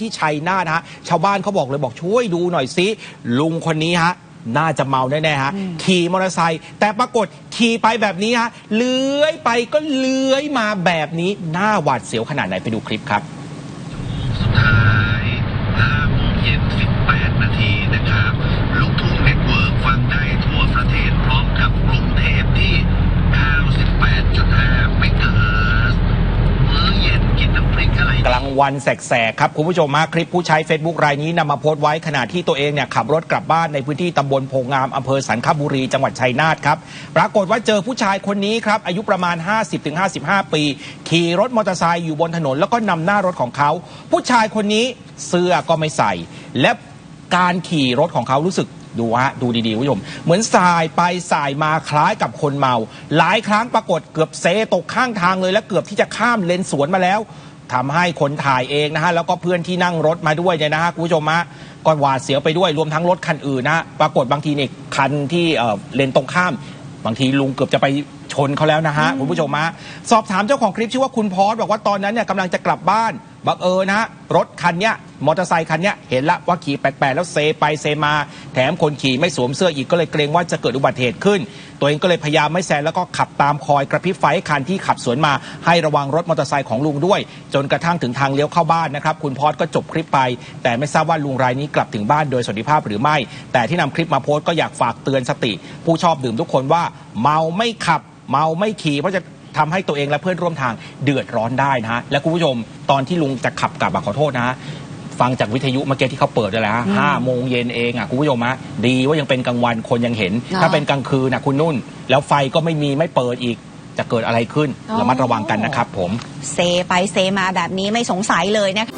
ที่ชัยนาทฮะชาวบ้านเขาบอกเลยบอกช่วยดูหน่อยสิลุงคนนี้ฮะน่าจะเมาแน่ๆฮะขี่มอเตอร์ไซค์แต่ปรากฏขี่ไปแบบนี้ฮะเลื้อยไปก็เลื้อยมาแบบนี้หน้าหวาดเสียวขนาดไหนไปดูคลิปครับ กลางวันแสกๆครับ คุณผู้ชมมาคลิปผู้ใช้ Facebook รายนี้นำมาโพสต์ไว้ขณะที่ตัวเองเนี่ยขับรถกลับบ้านในพื้นที่ตำบลโพงามอำเภอสันคบุรีจังหวัดชัยนาทครับ ปรากฏว่าเจอผู้ชายคนนี้ครับ อายุประมาณ 50-55 ปี ขี่รถมอเตอร์ไซค์อยู่บนถนน แล้วก็นำหน้ารถของเขา ผู้ชายคนนี้เสื้อก็ไม่ใส่ และการขี่รถของเขารู้สึกดูฮะดูดีๆคุณผู้ชม เหมือนสายไปสายมาคล้ายกับคนเมา หลายครั้งปรากฏเกือบเซตกข้างทางเลยและเกือบที่จะข้ามเลนสวนมาแล้ว ทำให้คนถ่ายเองนะฮะแล้วก็เพื่อนที่นั่งรถมาด้วยเนี่ยนะฮะคุณผู้ชมฮะก็หวาดเสียวไปด้วยรวมทั้งรถคันอื่นนะฮะปรากฏบางทีเนี่ยคันที่เอ่อเลนตรงข้าม บางทีลุงเกือบจะไปชนเขาแล้วนะฮะคุณผู้ชมฮะสอบถามเจ้าของคลิปชื่อว่าคุณพอสบอกว่าตอนนั้นเนี่ยกำลังจะกลับบ้านบังเอิญนะฮะรถคันเนี้ย มอเตอร์ไซค์คันนี้เห็นละว่าขี่แปลกๆแล้วเซไปเซมา แถมคนขี่ไม่สวมเสื้ออีกก็เลยเกรงว่าจะเกิดอุบัติเหตุขึ้น ตัวเองก็เลยพยายามไม่แซงแล้วก็ขับตามคอยกระพริบไฟคันที่ขับสวนมาให้ระวังรถมอเตอร์ไซค์ของลุงด้วย จนกระทั่งถึงทางเลี้ยวเข้าบ้านนะครับคุณพอสก็จบคลิปไป แต่ไม่ทราบว่าลุงรายนี้กลับถึงบ้านโดยสวัสดิภาพหรือไม่ แต่ที่นำคลิปมาโพสต์ก็อยากฝากเตือนสติ ผู้ชอบดื่มทุกคนว่าเมาไม่ขับเมาไม่ขี่เพราะจะทำให้ตัวเองและเพื่อนร่วมทางเดือดร้อนได้นะฮะ และคุณผู้ชมตอนที่ลุงจะขับกลับขอโทษนะฮะ ฟังจากวิทยุเมื่อกี้ที่เขาเปิดด้วยแล้วห้าโมงเย็นเองอะคุณผู้ชมฮะดีว่ายังเป็นกลางวันคนยังเห็น ถ้าเป็นกลางคืนนะคุณนุ่น แล้วไฟก็ไม่มีไม่เปิดอีกจะเกิดอะไรขึ้นระมัดระวังกันนะครับผม เซไปเซมาแบบนี้ไม่สงสัยเลยนะคะ